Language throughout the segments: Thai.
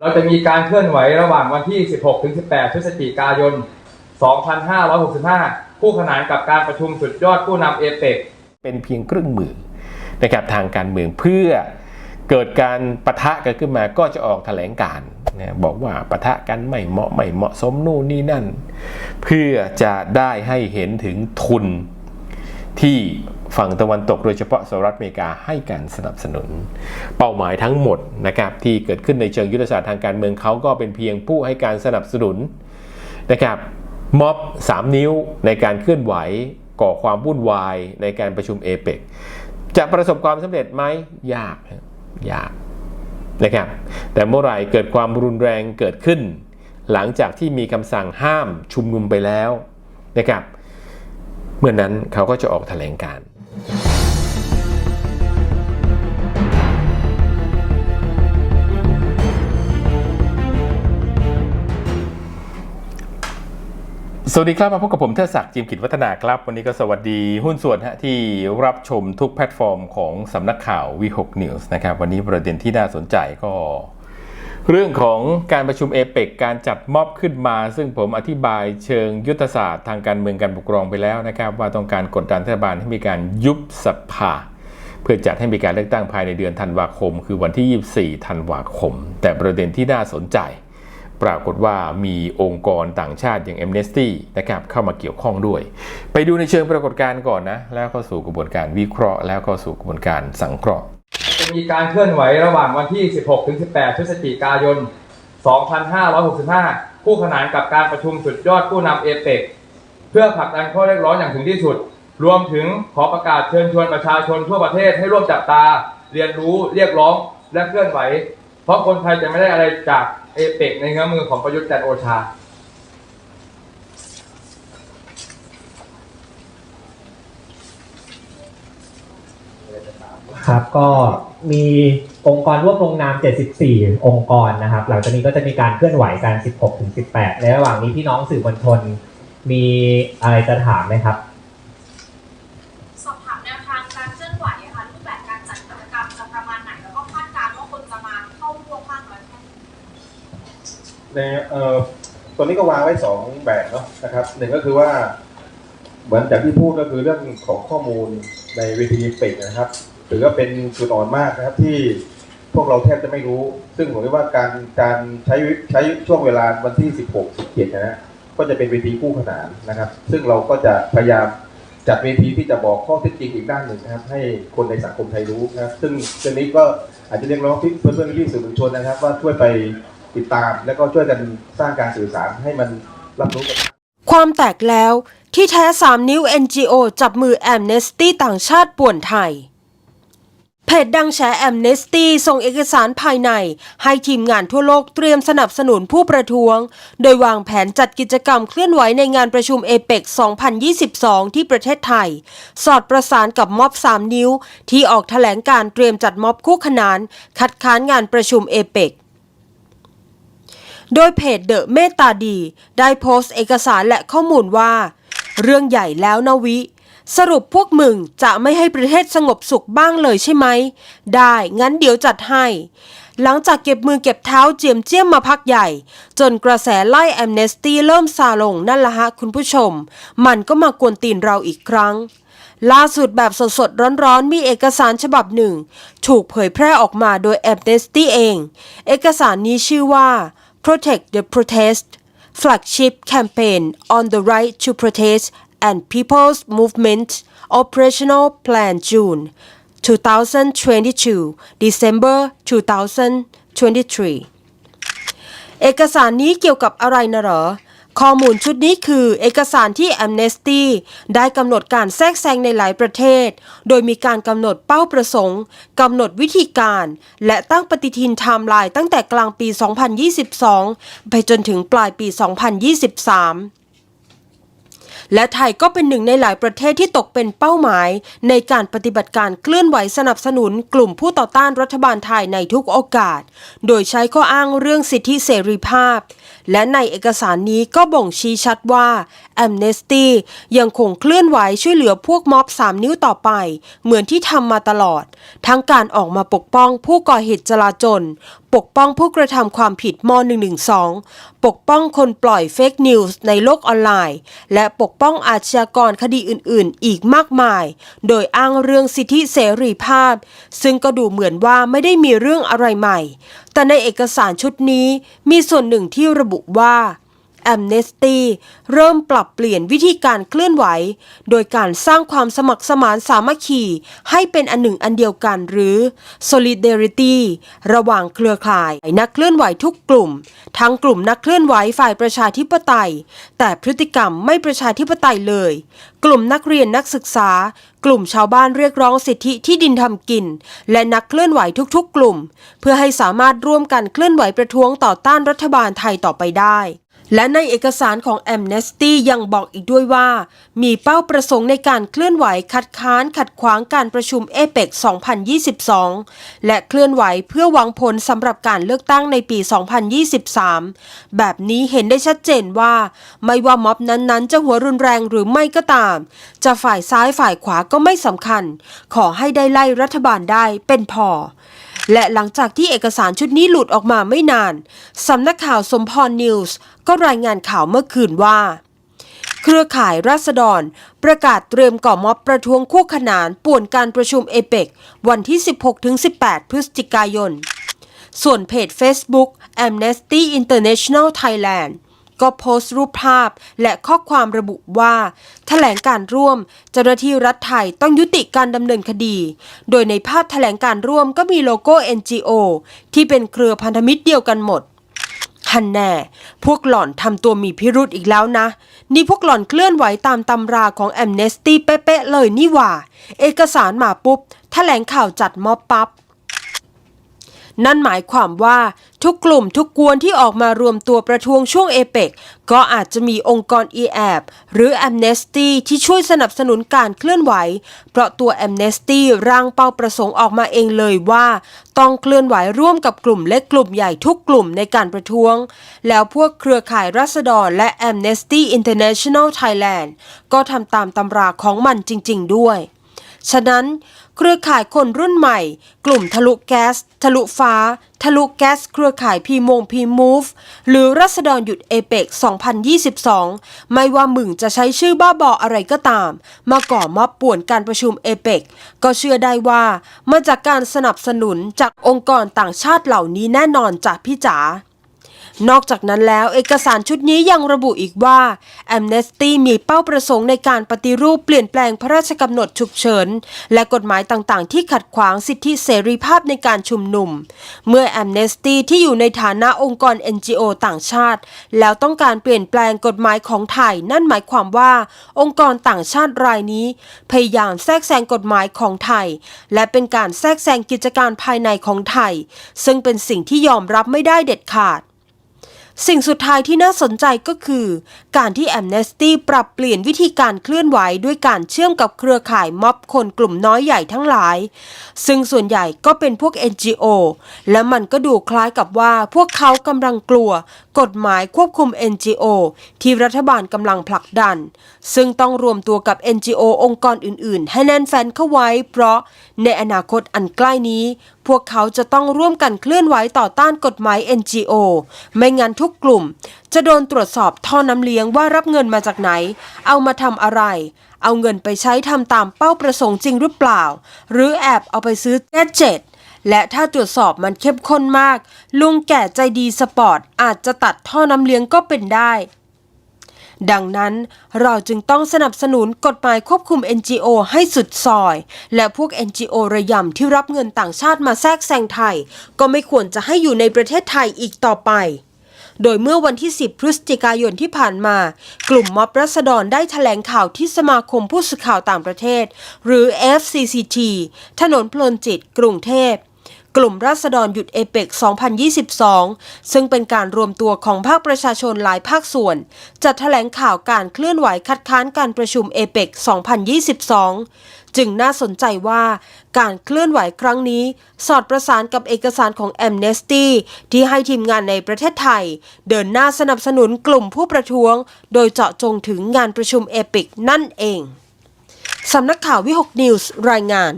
เราจะมีการเคลื่อนไหวระหว่างวันที่ 16 ถึง 18 พฤศจิกายน 2565 คู่ขนานกับการประชุมสุดยอดผู้นำเอเปกเป็นเพียงเครื่องมือนะครับทางการเมืองเพื่อเกิดการปะทะกันขึ้นมาก็จะออกแถลงการนะบอกว่าปะทะกันไม่เหมาะไม่เหมาะสมนู่นนี่นั่น เพื่อจะได้ให้เห็นถึงทุน ที่ฝั่งตะวันตกโดยเฉพาะสหรัฐอเมริกาให้การสนับสนุน เป้าหมายทั้งหมดนะครับที่เกิดขึ้นในเชิงยุทธศาสตร์ทางการเมืองเขาก็เป็นเพียงผู้ให้การสนับสนุนนะครับม็อบ 3 นิ้วในการเคลื่อนไหวก่อความวุ่นวายในการประชุมเอเปกจะประสบความสำเร็จไหมยากยากนะครับแต่เมื่อไหร่เกิดความรุนแรงเกิดขึ้น หลังจากที่มีคำสั่งห้ามชุมนุมไปแล้วนะครับ เมื่อนั้นเขาก็จะออกแถลงการสวัสดีครับมาพบกับผมเทดศักดิ์จิมกิจวัฒนาครับ วันนี้ก็สวัสดีหุ้นส่วนฮะที่รับชมทุกแพลตฟอร์มของสำนักข่าววี6 News นะครับ วันนี้ประเด็นที่น่าสนใจก็ เรื่องของการประชุมเอเปกการจัดม็อบขึ้นมา ซึ่งผมอธิบายเชิงยุทธศาสตร์ทางการเมืองการปกครองไปแล้วนะครับ ว่าต้องการกดดันรัฐบาลให้มีการยุบสภา เพื่อจัดให้มีการเลือกตั้งภายในเดือนธันวาคม คือวันที่ 24 ธันวาคม แต่ประเด็นที่น่าสนใจ ปรากฏว่ามีองค์กรต่างชาติอย่าง Amnesty นะครับเข้ามาเกี่ยวข้องด้วย ไปดูในเชิงปรากฏการณ์ก่อนนะแล้วก็สู่กระบวนการวิเคราะห์ แล้วก็สู่กระบวนการสังเคราะห์ จะมีการเคลื่อนไหวระหว่างวันที่ 16 ถึง 18 พฤศจิกายน 2565 คู่ขนานกับการประชุมสุดยอดผู้นำเอเปกเพื่อผลักดันข้อเรียกร้องอย่างถึงที่สุด รวมถึงขอประกาศเชิญชวนประชาชนทั่วประเทศให้ร่วมจับตา เรียนรู้เรียกร้องและเคลื่อนไหว เพราะคนไทยจะไม่ได้อะไรจากเอเปกในเงื้อมือของประยุทธ์จันโอชาครับก็ มีองค์กรร่วมลงนาม 74 องค์กรนะครับ หลังจากนี้ก็จะมีการเคลื่อนไหวกัน 16 ถึง 18 ในระหว่างนี้พี่น้องสื่อมวลชนมีอะไรจะถามไหมครับ สอบถามแนวทางการเคลื่อนไหวอะค่ะรูปแบบการจัดกิจกรรมจะประมาณไหน แล้วก็คาดการณ์ว่าคนจะมาเข้าร่วมมากน้อยแค่ไหนในเอ่อตัวนี้ก็วางไว้สองแบบเนาะนะครับหนึ่งก็คือว่า เหมือนจากที่พูดก็คือเรื่องของข้อมูลในเวทีเปกนะครับ ถือว่าเป็นจุดอ่อนมากนะครับที่พวกเราแทบจะไม่รู้ ซึ่งผมคิดว่าการการใช้ใช้ช่วงเวลาวันที่ 16 17นะฮะก็จะเป็นเวทีคู่ขนานนะครับ ซึ่งเราก็จะพยายามจัดเวทีที่จะบอกข้อเท็จจริงอีกด้านหนึ่งนะครับ ให้คนในสังคมไทยรู้นะครับ ซึ่งเรื่องนี้ก็อาจจะเรียกร้องเพื่อนเพื่อนๆพี่สื่อมวลชนนะครับ ว่าช่วยไปติดตาม แล้วก็ช่วยกันสร้างการสื่อสารให้มันรับรู้กันความแตกแล้วที่แท้3นิ้ว NGO จับมือแอมเนสตี้ต่างชาติป่วนไทย เพจดังแฉแอมเนสตี้ส่งเอกสารภายใน ให้ทีมงานทั่วโลกเตรียมสนับสนุนผู้ประท้วง โดยวางแผนจัดกิจกรรมเคลื่อนไหวในงานประชุมเอเปก2022 ที่ประเทศไทย สอดประสานกับม็อบ 3 นิ้ว ที่ออกแถลงการเตรียมจัดม็อบคู่ขนาน คัดค้านงานประชุมเอเปกโดยเพจเดอะเมตตาดี ได้โพสต์เอกสารและข้อมูลว่า เรื่องใหญ่แล้วนะวิ สรุปพวกมึงจะไม่ให้ประเทศสงบสุขบ้างเลยใช่ไหม ได้งั้นเดี๋ยวจัดให้ หลังจากเก็บมือเก็บเท้าเจียมเจียมมาพักใหญ่ จนกระแสไล่แอมเนสตี้เริ่มซาลงนั่นละฮะคุณผู้ชม มันก็มากวนตีนเราอีกครั้ง ล่าสุดแบบสดๆ ร้อนๆ มีเอกสารฉบับหนึ่ง ถูกเผยแพร่ออกมาโดย Amnesty เอง เอกสารนี้ชื่อว่า Protect the Protest Flagship Campaign on the Right to Protest and People's Movement Operational Plan June 2022 December 2023 เอกสารนี้เกี่ยวกับอะไรนะเหรอ ข้อมูลชุดนี้คือเอกสารที่ Amnesty ได้กำหนดการแทรกแซงในหลายประเทศ โดยมีการกำหนดเป้าประสงค์กำหนดวิธีการ และตั้งปฏิทินไทม์ไลน์ตั้งแต่กลางปี 2022 ไปจนถึงปลายปี 2023 และไทยก็เป็นหนึ่งในหลายประเทศที่ตกเป็นเป้าหมาย ในการปฏิบัติการเคลื่อนไหวสนับสนุนกลุ่มผู้ต่อต้านรัฐบาลไทยในทุกโอกาส โดยใช้ข้ออ้างเรื่องสิทธิเสรีภาพ และในเอกสารนี้ก็บ่งชี้ชัดว่าแอมเนสตี้ยังคงเคลื่อนไหวช่วยเหลือพวกม็อบ3นิ้วต่อไป เหมือนที่ทำมาตลอด ทั้งการออกมาปกป้องผู้ก่อเหตุจลาจลปกป้องผู้กระทำความผิดม .112 ปกป้องคนปล่อยเฟกนิวส์ในโลกออนไลน์ และปกป้องอาชญากรคดีอื่นๆ อีกมากมาย โดยอ้างเรื่องสิทธิเสรีภาพ ซึ่งก็ดูเหมือนว่าไม่ได้มีเรื่องอะไรใหม่ แต่ในเอกสารชุดนี้มีส่วนหนึ่งที่ระบุว่า แอมเนสตี้เริ่มปรับเปลี่ยนวิธีการเคลื่อนไหว โดยการสร้างความสมัครสมานสามัคคี ให้เป็นอันหนึ่งอันเดียวกันหรือ solidarity ระหว่างเครือข่ายนักเคลื่อนไหวทุกกลุ่ม ทั้งกลุ่มนักเคลื่อนไหวฝ่ายประชาธิปไตย แต่พฤติกรรมไม่ประชาธิปไตยเลย กลุ่มนักเรียนนักศึกษา กลุ่มชาวบ้านเรียกร้องสิทธิที่ดินทำกิน และนักเคลื่อนไหวทุกๆ กลุ่ม เพื่อให้สามารถร่วมกันเคลื่อนไหวประท้วงต่อต้านรัฐบาลไทยต่อไปได้ และในเอกสารของ Amnesty ยังบอกอีกด้วยว่า มีเป้าประสงค์ในการเคลื่อนไหวคัดค้านขัดขวางการประชุมเอเปก2022 และเคลื่อนไหวเพื่อหวังผลสำหรับการเลือกตั้งในปี 2023 แบบนี้เห็นได้ชัดเจนว่า ไม่ว่าม็อบนั้นๆ จะหัวรุนแรงหรือไม่ก็ตาม จะฝ่ายซ้ายฝ่ายขวาก็ไม่สำคัญ ขอให้ได้ไล่รัฐบาลได้เป็นพอ และหลังจากที่เอกสารชุดนี้หลุดออกมาไม่นานสำนักข่าวสมพรนิวส์ก็รายงานข่าวเมื่อคืนว่า เครือข่ายราษฎร ประกาศเตรียมก่อม็อบประท้วงคู่ขนานป่วนการประชุมเอเปกวันที่ 16-18 พฤศจิกายน ส่วนเพจ Facebook Amnesty International Thailand ก็โพสต์รูปภาพและข้อความระบุว่าแถลงการร่วม เจ้าหน้าที่รัฐไทยต้องยุติการดำเนินคดี โดยในภาพแถลงการร่วมก็มีโลโก้ NGO ที่เป็นเครือพันธมิตรเดียวกันหมดฮันแน่ พวกหล่อนทำตัวมีพิรุธอีกแล้วนะ นี่พวกหล่อนเคลื่อนไหวตามตำราของแอมเนสตี้เป๊ะๆเลยนี่หว่า เอกสารมาปุ๊บแถลงข่าวจัดม็อบปับ๊บ นั่นหมายความว่าทุกกลุ่มทุกกวนที่ออกมารวมตัวประท้วงช่วงเอเปกก็อาจจะมีองค์กร e แอบหรือ Amnesty ที่ช่วยสนับสนุนการเคลื่อนไหว เพราะตัว Amnesty ร่างเป้าประสงค์ออกมาเองเลยว่า ต้องเคลื่อนไหวร่วมกับกลุ่มเล็กกลุ่มใหญ่ทุกกลุ่มในการประท้วง แล้วพวกเครือข่ายรัษฎรและ Amnesty International Thailand ก็ทำตามตำราของมันจริง ๆ ด้วย ฉะนั้น เครือข่ายคนรุ่นใหม่ กลุ่มทะลุแก๊ส ทะลุฟ้า ทะลุแก๊ส เครือข่ายพีมงพีมูฟหรือรัษฎรหยุดเอเปก2022 ไม่ว่ามึงจะใช้ชื่อบ้าบออะไรก็ตาม มาก่อมอบป่วนการประชุมเอเปกก็เชื่อได้ว่ามาจากการสนับสนุนจากองค์กรต่างชาติเหล่านี้แน่นอนจากพี่จ๋า นอกจากนั้นแล้วเอกสารชุดนี้ยังระบุอีกว่า Amnesty มีเป้าประสงค์ในการปฏิรูปเปลี่ยนแปลงพระราชกำหนดฉุกเฉิน และกฎหมายต่างๆ ที่ขัดขวางสิทธิเสรีภาพในการชุมนุม เมื่อ Amnesty ที่อยู่ในฐานะองค์กร NGO ต่างชาติ แล้วต้องการเปลี่ยนแปลงกฎหมายของไทย นั่นหมายความว่า องค์กรต่างชาติรายนี้ พยายามแทรกแซงกฎหมายของไทย และเป็นการแทรกแซงกิจการภายในของไทย ซึ่งเป็นสิ่งที่ยอมรับไม่ได้เด็ดขาด สิ่งสุดท้ายที่น่าสนใจก็คือ การที่แอมเนสตี้ปรับเปลี่ยนวิธีการเคลื่อนไหวด้วยการเชื่อมกับเครือข่ายม็อบคนกลุ่มน้อยใหญ่ทั้งหลาย ซึ่งส่วนใหญ่ก็เป็นพวก NGO และมันก็ดูคล้ายกับว่าพวกเขากำลังกลัว กฎหมายควบคุม NGO ที่รัฐบาลกำลังผลักดัน ซึ่งต้องรวมตัวกับ NGO องค์กรอื่น ๆ ให้แน่นแฟนเข้าไว้ เพราะในอนาคตอันใกล้นี้ พวกเขาจะต้องร่วมกันเคลื่อนไหวต่อต้านกฎหมาย NGO ไม่งั้นทุกกลุ่ม จะโดนตรวจสอบท่อน้ำเลี้ยงว่ารับเงินมาจากไหน เอามาทำอะไร เอาเงินไปใช้ทำตามเป้าประสงค์จริงหรือเปล่า หรือแอบเอาไปซื้อแกดเจ็ต และถ้าตรวจสอบมันเข้มข้นมาก ลุงแก่ใจดีสปอร์ตอาจจะตัดท่อน้ำเลี้ยงก็เป็นได้ ดังนั้นเราจึงต้องสนับสนุนกฎหมายควบคุม NGO ให้สุดซอย และพวก NGO ระยำที่รับเงินต่างชาติมาแทรกแซงไทย ก็ไม่ควรจะให้อยู่ในประเทศไทยอีกต่อไปโดยเมื่อวันที่ 10 พฤศจิกายนที่ผ่านมา กลุ่มม็อบรัษฎรได้แถลงข่าวที่สมาคมผู้สื่อข่าวต่างประเทศ หรือ FCCT ถนนพลนจิต กรุงเทพ กลุ่มราษฎรหยุดเอเปก2022 ซึ่งเป็นการรวมตัวของภาคประชาชนหลายภาคส่วน จัดแถลงข่าวการเคลื่อนไหวคัดค้านการประชุมเอเปก2022 จึงน่าสนใจว่าการเคลื่อนไหวครั้งนี้ สอดประสานกับเอกสารของ Amnesty ที่ให้ทีมงานในประเทศไทย เดินหน้าสนับสนุนกลุ่มผู้ประท้วง โดยเจาะจงถึงงานประชุมเอเปกนั่นเองสำนักข่าววิหกนิวส์รายงาน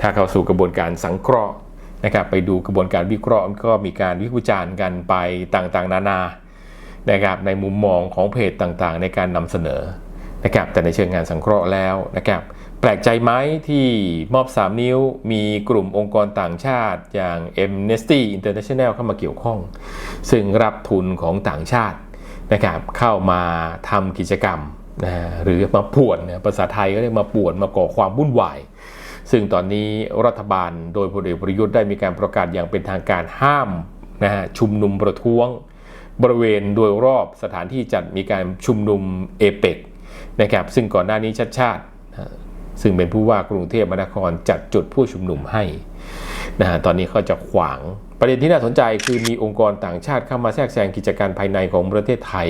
ถ้าเข้าสู่กระบวนการสังเคราะห์นะครับไปดูกระบวนการวิเคราะห์ก็มีการวิพากษ์วิจารณ์กันไปต่างๆ นานานะครับในมุมมองของเพจต่างๆ ในการนำเสนอนะครับแต่ในเชิงงานสังเคราะห์แล้วนะครับแปลกใจไหมที่มอบ 3 นิ้วมีกลุ่มองค์กรต่างชาติอย่าง Amnesty International เข้ามาเกี่ยวข้อง ซึ่งรับทุนของต่างชาตินะครับเข้ามาทำกิจกรรมนะฮะหรือมาป่วนภาษาไทยก็เรียกมาป่วนมาก่อความวุ่นวาย ซึ่งตอนนี้รัฐบาลโดยพลเอกประยุทธ์ได้มีการประกาศอย่างเป็นทางการห้ามนะฮะชุมนุมประท้วง บริเวณโดยรอบสถานที่จัดมีการชุมนุมเอเปกนะครับซึ่งก่อนหน้านี้ชัดชาติ ซึ่งเป็นผู้ว่ากรุงเทพมหานครจัดจุดผู้ชุมนุมให้นะฮะตอนนี้เขาจะขวางประเด็นที่น่าสนใจคือมีองค์กรต่างชาติเข้ามาแทรกแซงกิจการภายในของประเทศไทย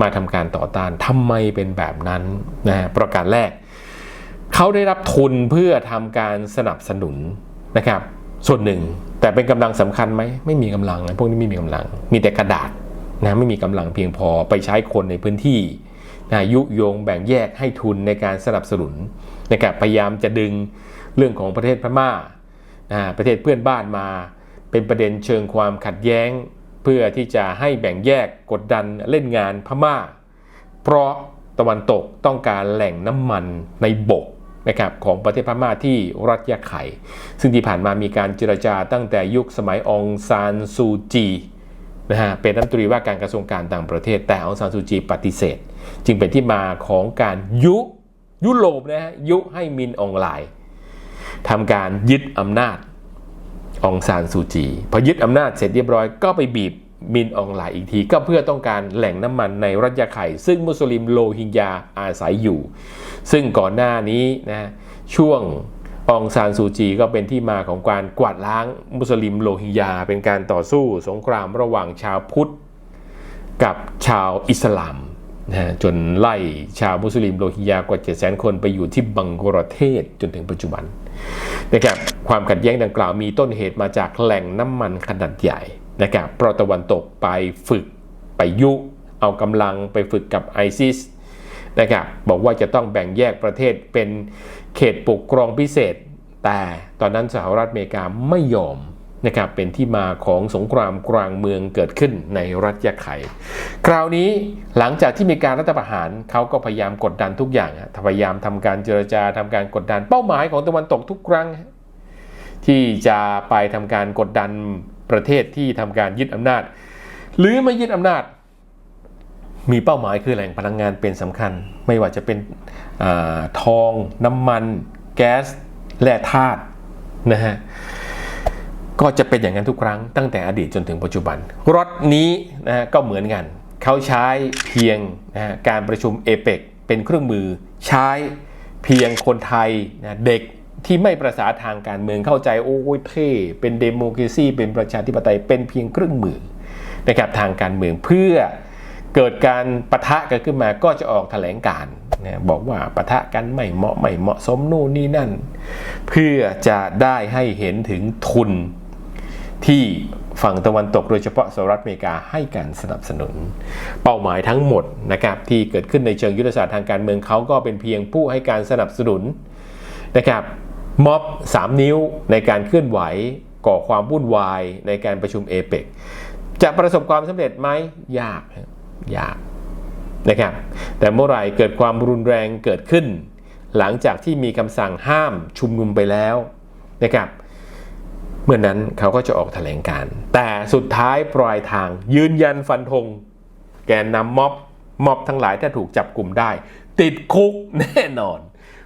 มาทำการต่อต้านทำไมเป็นแบบนั้นนะฮะประการแรก เขาได้รับทุนเพื่อทำการสนับสนุนนะครับ ส่วนหนึ่ง แต่เป็นกำลังสำคัญไหมไม่มีกำลังนะพวกนี้ไม่มีกำลัง มีแต่กระดาษนะไม่มีกำลังเพียงพอไปใช้คนในพื้นที่นะยุโยงแบ่งแยกให้ทุนในการสนับสนุนนะครับพยายามจะดึงเรื่องของประเทศพม่านะประเทศเพื่อนบ้านมา เป็นประเด็นเชิงความขัดแย้ง เพื่อที่จะให้แบ่งแยกกดดันเล่นงานพม่า เพราะตะวันตกต้องการแหล่งน้ำมันในบก นะครับของประเทศพม่าที่รัฐยะไข่ ซึ่งที่ผ่านมามีการเจรจาตั้งแต่ยุคสมัยองซานซูจีนะฮะเป็นรัฐมนตรีว่าการกระทรวงการต่างประเทศแต่องซานซูจีปฏิเสธ จึงเป็นที่มาของการยุยุโรปนะฮะยุให้มินออนไลน์ทำการยึดอำนาจองซานซูจีพอยึดอำนาจเสร็จเรียบร้อยก็ไปบีบ มินออนไลน์อีกที ก็เพื่อต้องการแหล่งน้ำมันในรัฐยาไข่ซึ่งมุสลิมโรฮิงญาอาศัยอยู่ ซึ่งก่อนหน้านี้นะช่วงองซานซูจีก็เป็นที่มาของการกวาดล้างมุสลิมโรฮิงญาเป็นการต่อสู้สงครามระหว่างชาวพุทธ กับชาวอิสลามนะฮะจนไล่ชาวมุสลิมโรฮิงญากว่า7 0 0 0 0 คนไปอยู่ที่บังกลาเทศจนถึงปัจจุบันนะครับความขัดแย้งดังกล่าวมีต้นเหตุมาจากแหล่งน้ำมันขนาดใหญ่ นะครับเพราะตะวันตกไปฝึกไปยุเอากำลังไปฝึกกับไอซิสนะครับบอกว่าจะต้องแบ่งแยกประเทศเป็นเขตปกครองพิเศษ แต่ตอนนั้นสหรัฐอเมริกาไม่ยอมนะครับเป็นที่มาของสงครามกลางเมืองเกิดขึ้นในรัฐยะไข่คราวนี้หลังจากที่มีการรัฐประหารเขาก็พยายามกดดันทุกอย่างพยายามทำการเจรจาทำการกดดันเป้าหมายของตะวันตกทุกครั้ง ที่จะไปทำการกดดัน ประเทศที่ทำการยึดอำนาจ หรือไม่ยึดอำนาจ มีเป้าหมายคือแหล่งพลังงานเป็นสำคัญ ไม่ว่าจะเป็นอทอง น้ำมัน แก๊สแร่ธาตุนะฮะก็จะเป็นอย่างนั้นทุกครั้งตั้งแต่อดีตจนถึงปัจจุบัน รถนี้นะฮะก็เหมือนกัน เขาใช้เพียงนะฮะการประชุมเอเปกเป็นเครื่องมือใช้เพียงคนไทยนะเด็ก ที่ไม่ประสาทางการเมืองเข้าใจโอ้ยเท่เป็นเดโมคราซีเป็นประชาธิปไตยเป็นเพียงเครื่องมือนะครับทางการเมืองเพื่อเกิดการปะทะกันขึ้นมาก็จะออกแถลงการณ์นะบอกว่าปะทะกันไม่เหมาะไม่เหมาะสมนู่นนี่นั่น เพื่อจะได้ให้เห็นถึงทุนที่ฝั่งตะวันตกโดยเฉพาะสหรัฐอเมริกาให้การสนับสนุน เป้าหมายทั้งหมดนะครับที่เกิดขึ้นในเชิงยุทธศาสตร์ทางการเมืองเขาก็เป็นเพียงผู้ให้การสนับสนุนนะครับ ม็อบ 3 นิ้วในการเคลื่อนไหวก่อความวุ่นวายในการประชุมเอเปกจะประสบความสำเร็จไหมยากยากนะครับแต่เมื่อไหร่เกิดความรุนแรงเกิดขึ้น หลังจากที่มีคำสั่งห้ามชุมนุมไปแล้วนะครับเมื่อนั้นเขาก็จะออกแถลงการ แต่สุดท้ายปลายทางยืนยันฟันธง แกนนำม็อบม็อบทั้งหลายถ้าถูกจับกลุ่มได้ ติดคุกแน่นอน